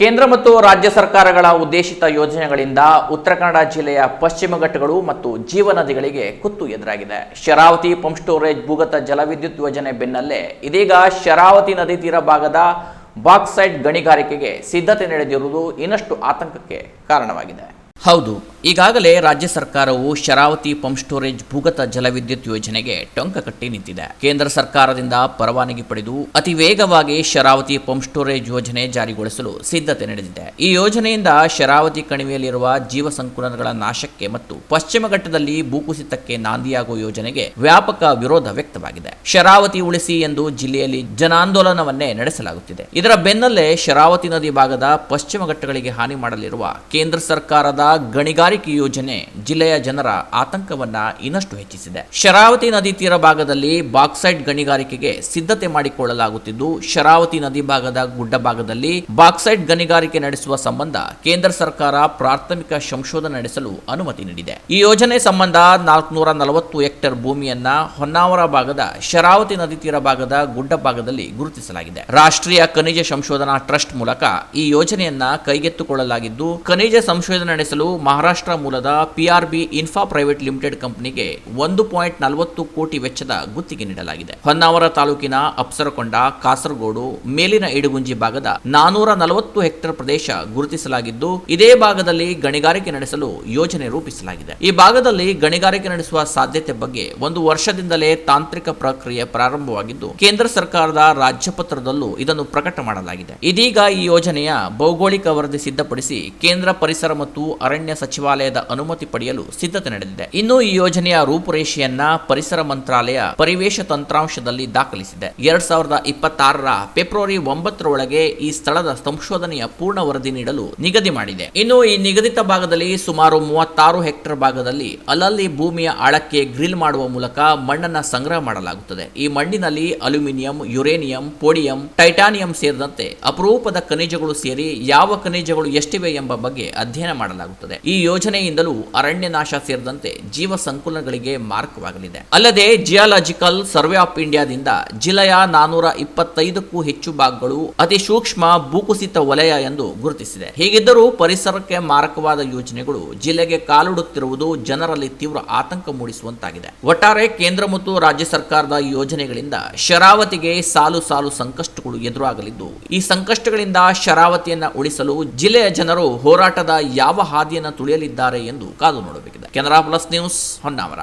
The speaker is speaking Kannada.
ಕೇಂದ್ರ ಮತ್ತು ರಾಜ್ಯ ಸರ್ಕಾರಗಳ ಉದ್ದೇಶಿತ ಯೋಜನೆಗಳಿಂದ ಉತ್ತರ ಕನ್ನಡ ಜಿಲ್ಲೆಯ ಪಶ್ಚಿಮ ಘಟ್ಟಗಳು ಮತ್ತು ಜೀವನದಿಗಳಿಗೆ ಕುತ್ತು ಎದುರಾಗಿದೆ. ಶರಾವತಿ ಪಂಪ್ ಸ್ಟೋರೇಜ್ ಭೂಗತ ಜಲವಿದ್ಯುತ್ ಯೋಜನೆ ಬೆನ್ನಲ್ಲೇ ಇದೀಗ ಶರಾವತಿ ನದಿ ತೀರ ಭಾಗದ ಬಾಕ್ಸೈಟ್ ಗಣಿಗಾರಿಕೆಗೆ ಸಿದ್ಧತೆ ನಡೆದಿರುವುದು ಇನ್ನಷ್ಟು ಆತಂಕಕ್ಕೆ ಕಾರಣವಾಗಿದೆ. ಹೌದು, ಈಗಾಗಲೇ ರಾಜ್ಯ ಸರ್ಕಾರವು ಶರಾವತಿ ಪಂಪ್ ಸ್ಟೋರೇಜ್ ಭೂಗತ ಜಲವಿದ್ಯುತ್ ಯೋಜನೆಗೆ ಟೊಂಕ ಕಟ್ಟಿ ನಿಂತಿದೆ. ಕೇಂದ್ರ ಸರ್ಕಾರದಿಂದ ಪರವಾನಗಿ ಪಡೆದು ಅತಿ ವೇಗವಾಗಿ ಶರಾವತಿ ಪಂಪ್ ಸ್ಟೋರೇಜ್ ಯೋಜನೆ ಜಾರಿಗೊಳಿಸಲು ಸಿದ್ಧತೆ ನಡೆದಿದೆ. ಈ ಯೋಜನೆಯಿಂದ ಶರಾವತಿ ಕಣಿವೆಯಲ್ಲಿರುವ ಜೀವ ಸಂಕುಲನಗಳ ನಾಶಕ್ಕೆ ಮತ್ತು ಪಶ್ಚಿಮ ಘಟ್ಟದಲ್ಲಿ ಭೂಕುಸಿತಕ್ಕೆ ನಾಂದಿಯಾಗುವ ಯೋಜನೆಗೆ ವ್ಯಾಪಕ ವಿರೋಧ ವ್ಯಕ್ತವಾಗಿದೆ. ಶರಾವತಿ ಉಳಿಸಿ ಎಂದು ಜಿಲ್ಲೆಯಲ್ಲಿ ಜನಾಂದೋಲನವನ್ನೇ ನಡೆಸಲಾಗುತ್ತಿದೆ. ಇದರ ಬೆನ್ನಲ್ಲೇ ಶರಾವತಿ ನದಿ ಭಾಗದ ಪಶ್ಚಿಮ ಘಟ್ಟಗಳಿಗೆ ಹಾನಿ ಮಾಡಲಿರುವ ಕೇಂದ್ರ ಸರ್ಕಾರದ ಗಣಿಗಾರಿಕೆ ಯೋಜನೆ ಜಿಲ್ಲೆಯ ಜನರ ಆತಂಕವನ್ನ ಇನ್ನಷ್ಟು ಹೆಚ್ಚಿಸಿದೆ. ಶರಾವತಿ ನದಿ ತೀರ ಭಾಗದಲ್ಲಿ ಬಾಕ್ಸೈಟ್ ಗಣಿಗಾರಿಕೆಗೆ ಸಿದ್ಧತೆ ಮಾಡಿಕೊಳ್ಳಲಾಗುತ್ತಿದ್ದು, ಶರಾವತಿ ನದಿ ಭಾಗದ ಗುಡ್ಡ ಭಾಗದಲ್ಲಿ ಬಾಕ್ಸೈಟ್ ಗಣಿಗಾರಿಕೆ ನಡೆಸುವ ಸಂಬಂಧ ಕೇಂದ್ರ ಸರ್ಕಾರ ಪ್ರಾಥಮಿಕ ಸಂಶೋಧನೆ ನಡೆಸಲು ಅನುಮತಿ ನೀಡಿದೆ. ಈ ಯೋಜನೆ ಸಂಬಂಧ ನಾಲ್ಕುನೂರ ನಲವತ್ತು ಹೆಕ್ಟೇರ್ ಭೂಮಿಯನ್ನ ಹೊನ್ನಾವರ ಭಾಗದ ಶರಾವತಿ ನದಿ ತೀರ ಭಾಗದ ಗುಡ್ಡ ಭಾಗದಲ್ಲಿ ಗುರುತಿಸಲಾಗಿದೆ. ರಾಷ್ಟ್ರೀಯ ಖನಿಜ ಸಂಶೋಧನಾ ಟ್ರಸ್ಟ್ ಮೂಲಕ ಈ ಯೋಜನೆಯನ್ನ ಕೈಗೆತ್ತಿಕೊಳ್ಳಲಾಗಿದ್ದು, ಖನಿಜ ಸಂಶೋಧನೆ ನಡೆಸಲು ಮಹಾರಾಷ್ಟ್ರ ಮೂಲದ ಪಿಆರ್ಬಿ ಇನ್ಫಾ ಪ್ರೈವೇಟ್ ಲಿಮಿಟೆಡ್ ಕಂಪನಿಗೆ ಒಂದು ಪಾಯಿಂಟ್ ನಲವತ್ತು ಕೋಟಿ ವೆಚ್ಚದ ಗುತ್ತಿಗೆ ನೀಡಲಾಗಿದೆ. ಹೊನ್ನಾವರ ತಾಲೂಕಿನ ಅಪ್ಸರಕೊಂಡ, ಕಾಸರಗೋಡು, ಮೇಲಿನ ಇಡಗುಂಜಿ ಭಾಗದ ನಾನೂರ ನಲವತ್ತು ಹೆಕ್ಟೇರ್ ಪ್ರದೇಶ ಗುರುತಿಸಲಾಗಿದ್ದು, ಇದೇ ಭಾಗದಲ್ಲಿ ಗಣಿಗಾರಿಕೆ ನಡೆಸಲು ಯೋಜನೆ ರೂಪಿಸಲಾಗಿದೆ. ಈ ಭಾಗದಲ್ಲಿ ಗಣಿಗಾರಿಕೆ ನಡೆಸುವ ಸಾಧ್ಯತೆ ಬಗ್ಗೆ ಒಂದು ವರ್ಷದಿಂದಲೇ ತಾಂತ್ರಿಕ ಪ್ರಕ್ರಿಯೆ ಪ್ರಾರಂಭವಾಗಿದ್ದು, ಕೇಂದ್ರ ಸರ್ಕಾರದ ರಾಜ್ಯಪತ್ರದಲ್ಲೂ ಇದನ್ನು ಪ್ರಕಟ ಮಾಡಲಾಗಿದೆ. ಇದೀಗ ಈ ಯೋಜನೆಯ ಭೌಗೋಳಿಕ ವರದಿ ಸಿದ್ಧಪಡಿಸಿ ಕೇಂದ್ರ ಪರಿಸರ ಮತ್ತು ಅರಣ್ಯ ಸಚಿವಾಲಯದ ಅನುಮತಿ ಪಡೆಯಲು ಸಿದ್ಧತೆ ನಡೆದಿದೆ. ಇನ್ನು ಈ ಯೋಜನೆಯ ರೂಪುರೇಷೆಯನ್ನ ಪರಿಸರ ಮಂತ್ರಾಲಯ ಪರಿವೇಶ ತಂತ್ರಾಂಶದಲ್ಲಿ ದಾಖಲಿಸಿದೆ. ಎರಡ್ ಸಾವಿರದ ಇಪ್ಪತ್ತಾರರ ಫೆಬ್ರವರಿ ಒಂಬತ್ತರೊಳಗೆ ಈ ಸ್ಥಳದ ಸಂಶೋಧನೆಯ ಪೂರ್ಣ ವರದಿ ನೀಡಲು ನಿಗದಿ ಮಾಡಿದೆ. ಇನ್ನು ಈ ನಿಗದಿತ ಭಾಗದಲ್ಲಿ ಸುಮಾರು ಮೂವತ್ತಾರು ಹೆಕ್ಟೇರ್ ಭಾಗದಲ್ಲಿ ಅಲ್ಲಲ್ಲಿ ಭೂಮಿಯ ಆಳಕ್ಕೆ ಗ್ರಿಲ್ ಮಾಡುವ ಮೂಲಕ ಮಣ್ಣನ್ನು ಸಂಗ್ರಹ ಮಾಡಲಾಗುತ್ತದೆ. ಈ ಮಣ್ಣಿನಲ್ಲಿ ಅಲ್ಯೂಮಿನಿಯಂ, ಯುರೇನಿಯಂ, ಪೋಡಿಯಂ, ಟೈಟಾನಿಯಂ ಸೇರಿದಂತೆ ಅಪರೂಪದ ಖನಿಜಗಳು ಸೇರಿ ಯಾವ ಖನಿಜಗಳು ಎಷ್ಟಿವೆ ಎಂಬ ಬಗ್ಗೆ ಅಧ್ಯಯನ ಮಾಡಲಾಗುತ್ತದೆ. ಈ ಯೋಜನೆಯಿಂದಲೂ ಅರಣ್ಯ ನಾಶ ಸೇರಿದಂತೆ ಜೀವ ಸಂಕುಲಗಳಿಗೆ ಮಾರ್ಗವಾಗಲಿದೆ. ಅಲ್ಲದೆ ಜಿಯಾಲಜಿಕಲ್ ಸರ್ವೆ ಆಫ್ ಇಂಡಿಯಾದಿಂದ ಜಿಲ್ಲೆಯ ನಾನೂರ ಇಪ್ಪತ್ತೈದಕ್ಕೂ ಹೆಚ್ಚು ಭಾಗಗಳು ಅತಿ ಸೂಕ್ಷ್ಮ ಭೂಕುಸಿತ ವಲಯ ಎಂದು ಗುರುತಿಸಿದೆ. ಹೀಗಿದ್ದರೂ ಪರಿಸರಕ್ಕೆ ಮಾರಕವಾದ ಯೋಜನೆಗಳು ಜಿಲ್ಲೆಗೆ ಕಾಲುಡುತ್ತಿರುವುದು ಜನರಲ್ಲಿ ತೀವ್ರ ಆತಂಕ ಮೂಡಿಸುವಂತಾಗಿದೆ. ಒಟ್ಟಾರೆ ಕೇಂದ್ರ ಮತ್ತು ರಾಜ್ಯ ಸರ್ಕಾರದ ಯೋಜನೆಗಳಿಂದ ಶರಾವತಿಗೆ ಸಾಲು ಸಾಲು ಸಂಕಷ್ಟಗಳು ಎದುರಾಗಲಿದ್ದು, ಈ ಸಂಕಷ್ಟಗಳಿಂದ ಶರಾವತಿಯನ್ನ ಉಳಿಸಲು ಜಿಲ್ಲೆಯ ಜನರು ಹೋರಾಟದ ಯಾವ ಹಾದಿಯನ್ನು ತುಳಿಯಲಿದ್ದಾರೆ ಎಂದು ಕಾದು ನೋಡಬೇಕಿದೆ. Canara plus news Honnavar.